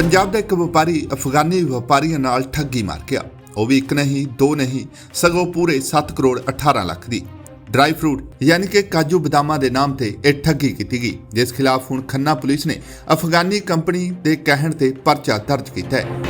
ਪੰਜਾਬ ਦਾ ਇੱਕ ਵਪਾਰੀ, ਅਫਗਾਨੀ ਵਪਾਰੀਆਂ ਨਾਲ ਠੱਗੀ ਮਾਰ ਗਿਆ। ਉਹ ਵੀ ਇੱਕ ਨਹੀਂ, ਦੋ ਨਹੀਂ, ਸਗੋਂ ਪੂਰੇ 7 ਕਰੋੜ 18 ਲੱਖ ਦੀ। ਡਰਾਈ ਫਰੂਟ, ਯਾਨੀ ਕਿ ਕਾਜੂ ਬਦਾਮਾਂ ਦੇ ਨਾਮ ਤੇ ਇਹ ਠੱਗੀ ਕੀਤੀ ਗਈ, ਜਿਸ ਖਿਲਾਫ ਹੁਣ ਖੰਨਾ ਪੁਲਿਸ ਨੇ ਅਫਗਾਨੀ ਕੰਪਨੀ ਦੇ ਕਹਿਣ ਤੇ ਪਰਚਾ ਦਰਜ ਕੀਤਾ ਹੈ।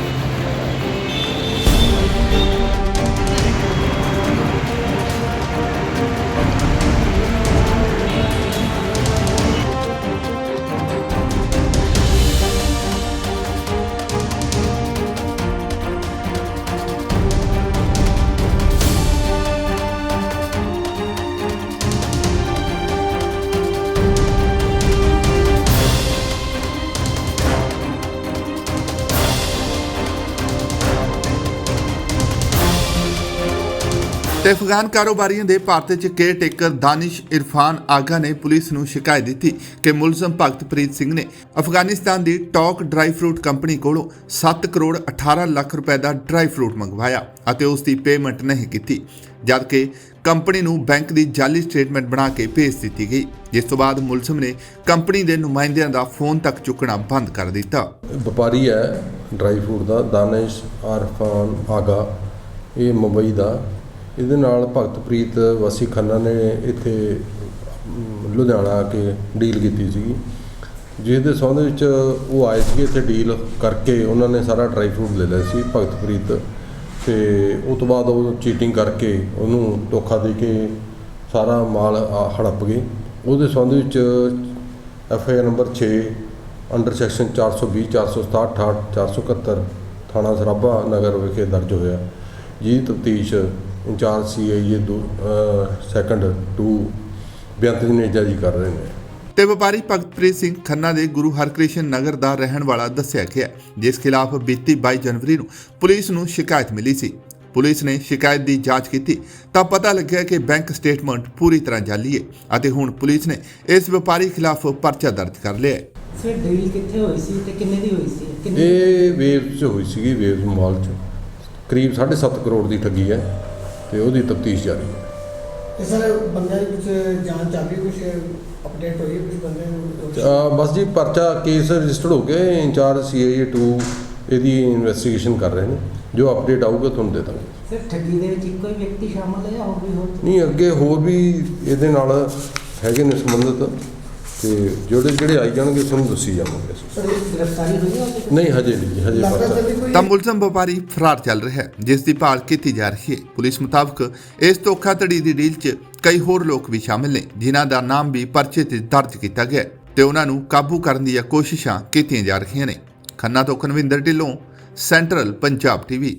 ਤੇ ਅਫਗਾਨ ਕਾਰੋਬਾਰੀਆਂ ਦੇ ਭਾਰਤ 'ਚ ਕੇਅਰ ਟੇਕਰ ਦਾਨਿਸ਼ ਇਰਫਾਨ ਆਗਾ ਨੇ ਪੁਲਿਸ ਨੂੰ ਸ਼ਿਕਾਇਤ ਦਿੱਤੀ ਕਿ ਮੁਲਜ਼ਮ ਭਗਤਪ੍ਰੀਤ ਸਿੰਘ ਨੇ ਅਫਗਾਨਿਸਤਾਨ ਦੀ ਟੌਕ ਡਰਾਈ ਫਰੂਟ ਕੰਪਨੀ ਕੋਲੋਂ 7 ਕਰੋੜ 18 ਲੱਖ ਰੁਪਏ ਦਾ ਡਰਾਈ ਫਰੂਟ ਮੰਗਵਾਇਆ ਅਤੇ ਉਸ ਦੀ ਪੇਮੈਂਟ ਨਹੀਂ ਕੀਤੀ, ਜਦਕਿ ਕੰਪਨੀ ਨੂੰ ਬੈਂਕ ਦੀ ਜਾਲੀ ਸਟੇਟਮੈਂਟ ਬਣਾ ਕੇ ਭੇਜ ਦਿੱਤੀ ਗਈ, ਜਿਸ ਤੋਂ ਬਾਅਦ ਮੁਲਜ਼ਮ ਨੇ ਕੰਪਨੀ ਦੇ ਨੁਮਾਇੰਦਿਆਂ ਦਾ ਫੋਨ ਤੱਕ ਚੁੱਕਣਾ ਬੰਦ ਕਰ ਦਿੱਤਾ। ਵਪਾਰੀ ਹੈ, ਡਰਾਈ ਫਰੂਟ ਦਾ, ਦਾਨਿਸ਼ ਅਰਫਾਨ ਆਗਾ ਇਹ ਮੁੰਬਈ ਦਾ ਇਹਦੇ ਨਾਲ ਭਗਤਪ੍ਰੀਤ ਵਾਸੀ ਖੰਨਾ ਨੇ ਇੱਥੇ ਲੁਧਿਆਣਾ ਆ ਕੇ ਡੀਲ ਕੀਤੀ ਸੀਗੀ। ਜਿਹਦੇ ਸੰਬੰਧ ਵਿੱਚ ਉਹ ਆਏ ਸੀਗੇ ਇੱਥੇ ਡੀਲ ਕਰਕੇ ਉਹਨਾਂ ਨੇ ਸਾਰਾ ਡਰਾਈ ਫਰੂਟ ਲੈ ਲਿਆ ਸੀ ਭਗਤਪ੍ਰੀਤ। ਤੇ ਉਸ ਤੋਂ ਬਾਅਦ ਉਹ ਚੀਟਿੰਗ ਕਰਕੇ ਉਹਨੂੰ ਧੋਖਾ ਦੇ ਕੇ ਸਾਰਾ ਮਾਲ ਆ- ਹੜੱਪ ਗਏ। ਉਹਦੇ ਸੰਬੰਧ ਵਿੱਚ F I R number 6 under section 420 467 471 ਥਾਣਾ ਸਰਾਭਾ ਨਗਰ ਵਿਖੇ ਦਰਜ ਹੋਇਆ। ਜਿਹਦੀ ਤਫਤੀਸ਼ ਇੰਚਾਰਜ ਸੀ ਆਈ ਦੋ ਸੈਕੰਡ 2 ਬੇਅੰਤ ਜਨੇਜਾ ਜੀ ਕਰ ਰਹੇ ਨੇ। ਤੇ ਵਪਾਰੀ ਭਗਤਪ੍ਰੀਤ ਸਿੰਘ ਖੰਨਾ ਦੇ ਗੁਰੂ ਹਰਕ੍ਰਿਸ਼ਨ ਨਗਰ ਦਾ ਰਹਿਣ ਵਾਲਾ ਦੱਸਿਆ ਗਿਆ ਜਿਸ ਖਿਲਾਫ ਬੀਤੀ 22 ਜਨਵਰੀ ਨੂੰ ਪੁਲਿਸ ਨੂੰ ਸ਼ਿਕਾਇਤ ਮਿਲੀ ਸੀ। ਪੁਲਿਸ ਨੇ ਸ਼ਿਕਾਇਤ ਦੀ ਜਾਂਚ ਕੀਤੀ ਤਾਂ ਪਤਾ ਲੱਗਿਆ ਕਿ ਬੈਂਕ ਸਟੇਟਮੈਂਟ ਪੂਰੀ ਤਰ੍ਹਾਂ ਜਾਲੀ ਹੈ ਅਤੇ ਹੁਣ ਪੁਲਿਸ ਨੇ ਇਸ ਵਪਾਰੀ ਖਿਲਾਫ ਪਰਚਾ ਦਰਜ ਕਰ ਲਿਆ ਹੈ। ਸਰ ਡੀਲ ਕਿੱਥੇ ਹੋਈ ਸੀ ਤੇ ਕਿੰਨੇ ਦੀ ਹੋਈ ਸੀ? ਕਿੰਨੇ ਇਹ ਵੇਵ 'ਚ ਹੋਈ ਸੀਗੀ ਵੇਵ ਮਾਲ 'ਚ। ਕਰੀਬ 7.5 ਕਰੋੜ ਦੀ ਠੱਗੀ ਹੈ ਤੇ ਉਹਦੀ ਤਫਤੀਸ਼ ਜਾਰੀ ਹੈ। ਤੇ ਸਰ ਬੰਦਿਆਂ ਦੀ ਕੁਝ ਜਾਂਚ ਚੱਲ ਰਹੀ ਕੁਝ ਅਪਡੇਟ ਹੋਈ ਕੁਝ ਬੰਦੇ ਨੂੰ ਬਸ ਜੀ ਪਰਚਾ ਕੇਸ ਰਜਿਸਟਰਡ ਹੋ ਗਿਆ ਇੰਚਾਰਜ ਸੀਆਈਏ 2 ਇਹਦੀ ਇਨਵੈਸਟੀਗੇਸ਼ਨ ਕਰ ਰਹੇ ਨੇ। ਜੋ ਅਪਡੇਟ ਆਊਗਾ ਤੁਹਾਨੂੰ ਦੇ ਦਾਂਗੇ। ਸਰ ਠੱਗੀ ਦੇ ਵਿੱਚ ਇੱਕੋ ਹੀ ਵਿਅਕਤੀ ਸ਼ਾਮਲ ਹੈ ਜਾਂ ਹੋਰ ਵੀ ਹੋਰ? ਨਹੀਂ ਅੱਗੇ ਹੋਰ ਵੀ ਇਹਦੇ ਨਾਲ ਹੈਗੇ ਨੇ ਸੰਬੰਧਿਤ। ਤੇ ਜਿਹੜੇ ਜਿਹੜੇ ਆਈ ਜਾਣਗੇ ਤੁਹਾਨੂੰ ਦੱਸੀ ਜਾਵਾਂਗੇ ਅਸੀਂ। ਸਰ ਇਹ ਗ੍ਰਿਫਤਾਰੀ ਹੋਈ ਹੈ ਉਹਦੀ? ਨਹੀਂ ਹਜੇ ਨਹੀਂ ਜੀ, ਹਜੇ ਲੱਗਦਾ ਪਰਚਾ ਸਰ ਵੀ ਕੋਈ ਤਾਂ ਮੁਲਜ਼ਮ ਵਪਾਰੀ ਫਰਾਰ ਚੱਲ ਰਿਹਾ ਹੈ ਜਿਸ ਦੀ ਭਾਲ ਕੀਤੀ ਜਾ ਰਹੀ ਹੈ ਪੁਲਿਸ ਮੁਤਾਬਕ ਇਸ ਧੋਖਾਧੜੀ ਦੀ ਡੀਲ 'ਚ ਕਈ ਹੋਰ ਲੋਕ ਵੀ ਸ਼ਾਮਿਲ ਨੇ ਜਿਨ੍ਹਾਂ ਦਾ ਨਾਮ ਵੀ ਪਰਚੇ ਤੇ ਦਰਜ ਕੀਤਾ ਗਿਆ ਹੈ ਤੇ ਉਹਨਾਂ ਨੂੰ ਕਾਬੂ ਕਰਨ ਦੀਆਂ ਕੋਸ਼ਿਸ਼ਾਂ ਕੀਤੀਆਂ ਜਾ ਰਹੀਆਂ ਨੇ ਖੰਨਾ ਤੋਂ ਕਨਵਿੰਦਰ ਢਿੱਲੋਂ ਸੈਂਟਰਲ ਪੰਜਾਬ ਟੀਵੀ